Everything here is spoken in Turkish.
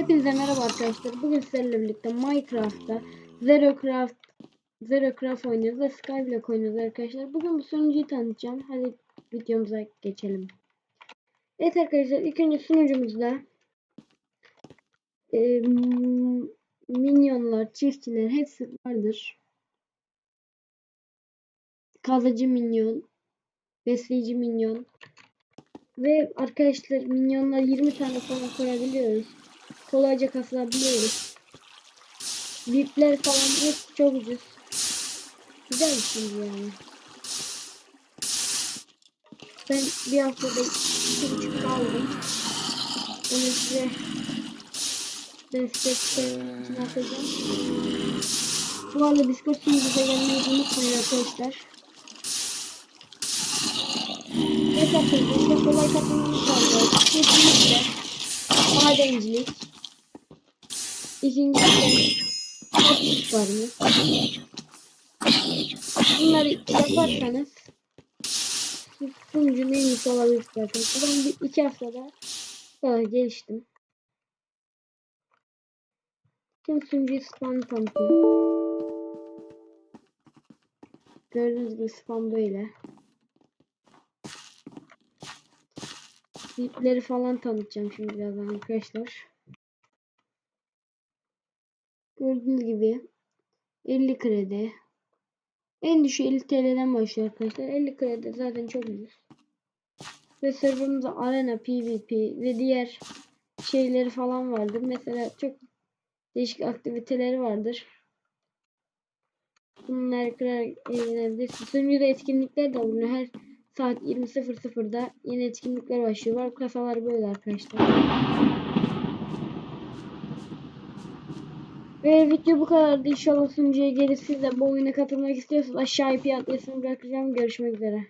Hepinize merhaba arkadaşlar. Bugün sizlerle birlikte Minecraft'ta Zerocraft Zerocraft oynuyoruz ve Skyblock oynuyoruz arkadaşlar. Bugün bu sunucuyu tanıtacağım. Hadi videomuza geçelim. Evet arkadaşlar ilk önce sunucumuzda e, minyonlar, çiftçiler hepsi vardır. Kazıcı minyon, besleyici minyon ve arkadaşlar minyonlar 20 tane falan koyabiliyoruz kolayca kasılabiliyoruz. Vipler falan hepsi çok ucuz. Güzel bir şey yani. Ben bir haftada iki buçuk aldım. Onu size destek için atacağım. Bu arada Discord sunucuda gelmeyi unutmayın arkadaşlar. Evet arkadaşlar kolay katılımcı kaldı. Madencilik İkinci şey var mı? Bunları yaparsanız sunucunun en iyisi olabilir. Ben bir iki haftada daha geliştim. Şimdi sunucuyu spam tanıtayım. Gördüğünüz gibi spam böyle. Tipleri falan tanıtacağım şimdi birazdan arkadaşlar. Gördüğünüz gibi 50 kredi. En düşük 50 TL'den başlıyor arkadaşlar. 50 kredi zaten çok ucuz. Ve serverımızda arena, PvP ve diğer şeyleri falan vardır. Mesela çok değişik aktiviteleri vardır. Bunları kırarak eğlenebilirsiniz. Sunucuda etkinlikler de bulunuyor. Her saat 20.00'da yeni etkinlikler başlıyor. Var kasalar böyle arkadaşlar. Ve video bu kadardı. İnşallah sunucuya gelir. Siz de bu oyuna katılmak istiyorsanız aşağıya bir adresini bırakacağım. Görüşmek üzere.